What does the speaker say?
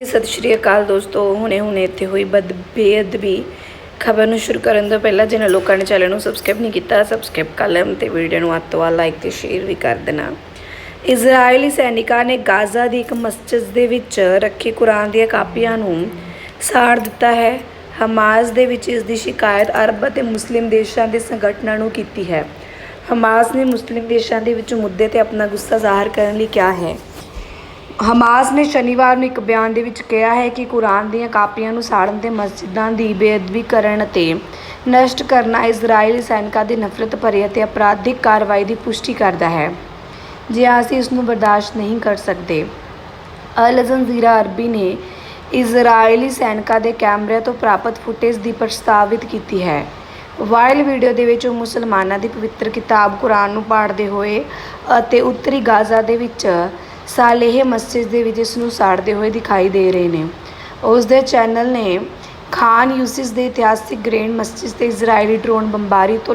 ਸਤਿ ਸ਼੍ਰੀ ਅਕਾਲ ਦੋਸਤੋ, ਹੁਣੇ ਹੁਣੇ ਇੱਥੇ ਹੋਈ ਬਦ ਬੇਅਦਬੀ। ਖਬਰ ਨੂੰ ਸ਼ੁਰੂ ਕਰਨ ਤੋਂ ਪਹਿਲਾਂ ਜਿਹਨਾਂ ਲੋਕਾਂ ਨੇ ਚੈਨਲ ਨੂੰ ਸਬਸਕ੍ਰਾਈਬ ਨਹੀਂ ਕੀਤਾ ਸਬਸਕ੍ਰਾਈਬ ਕਰ ਲੈਣ ਤੇ ਵੀਡੀਓ ਨੂੰ ਵੱਧ ਤੋਂ ਵੱਧ ਲਾਈਕ ਤੇ ਸ਼ੇਅਰ ਵੀ ਕਰ ਦੇਣਾ। ਇਜ਼ਰਾਈਲੀ ਸੈਨਿਕਾਂ ਨੇ ਗਾਜ਼ਾ ਦੀ ਇੱਕ ਮਸਜਿਦ ਦੇ ਵਿੱਚ ਰੱਖੀ ਕੁਰਾਨ ਦੀਆਂ ਕਾਪੀਆਂ ਨੂੰ ਸਾੜ ਦਿੱਤਾ ਹੈ। ਹਮਾਸ ਦੇ ਵਿੱਚ ਇਸ ਦੀ ਸ਼ਿਕਾਇਤ ਅਰਬ ਅਤੇ ਮੁਸਲਿਮ ਦੇਸ਼ਾਂ ਦੇ ਸੰਗਠਨਾਂ ਨੂੰ ਕੀਤੀ ਹੈ। ਹਮਾਸ ਨੇ ਮੁਸਲਿਮ ਦੇਸ਼ਾਂ ਦੇ ਵਿੱਚ ਮੁੱਦੇ ਤੇ ਆਪਣਾ ਗੁੱਸਾ ਜ਼ਾਹਰ ਕਰਨ ਲਈ ਕਿਹਾ ਹੈ। ਹਮਾਸ ਨੇ ਸ਼ਨੀਵਾਰ ਨੂੰ ਇੱਕ ਬਿਆਨ ਦੇ ਵਿੱਚ ਕਿਹਾ ਹੈ ਕਿ ਕੁਰਾਨ ਦੀਆਂ ਕਾਪੀਆਂ ਨੂੰ ਸਾੜਨ ਤੇ ਮਸਜਿਦਾਂ ਦੀ ਬੇਅਦਬੀ ਕਰਨ ਅਤੇ ਨਸ਼ਟ ਕਰਨਾ ਇਜ਼ਰਾਈਲੀ ਸੈਨਿਕਾਂ ਦੀ ਨਫ਼ਰਤ ਭਰੀ ਅਤੇ ਅਪਰਾਧਿਕ ਕਾਰਵਾਈ ਦੀ ਪੁਸ਼ਟੀ ਕਰਦਾ ਹੈ। ਜੇ ਅਸੀਂ ਇਸ ਨੂੰ ਬਰਦਾਸ਼ਤ ਨਹੀਂ ਕਰ ਸਕਦੇ, ਅਲ ਜਜ਼ੀਰਾ ਅਰਬੀ ਨੇ ਇਜ਼ਰਾਈਲੀ ਸੈਨਿਕਾਂ ਦੇ ਕੈਮਰਿਆਂ ਤੋਂ ਪ੍ਰਾਪਤ ਫੁਟੇਜ ਦੀ ਪ੍ਰਸਤਾਵਿਤ ਕੀਤੀ ਹੈ। ਵਾਇਰਲ ਵੀਡੀਓ ਦੇ ਵਿੱਚ ਉਹ ਮੁਸਲਮਾਨਾਂ ਦੀ ਪਵਿੱਤਰ ਕਿਤਾਬ ਕੁਰਾਨ ਨੂੰ ਪਾੜਦੇ ਹੋਏ ਅਤੇ ਉੱਤਰੀ ਗਾਜ਼ਾ ਦੇ ਵਿੱਚ ਸਾਲੇਹ ਮਸਜਿਦ ਦੇ ਵਿੱਚ ਇਸ ਨੂੰ ਸਾੜਦੇ ਹੋਏ ਦਿਖਾਈ ਦੇ ਰਹੇ ਨੇ। ਉਸ ਦੇ ਚੈਨਲ ਨੇ ਖਾਨ ਯੂਸਿਸ ਦੇ ਇਤਿਹਾਸਿਕ ਗ੍ਰੈਂਡ ਮਸਜਿਦ ਤੇ ਇਜ਼ਰਾਈਲੀ ਡਰੋਨ ਬੰਬਾਰੀ ਤੋਂ ਲੈ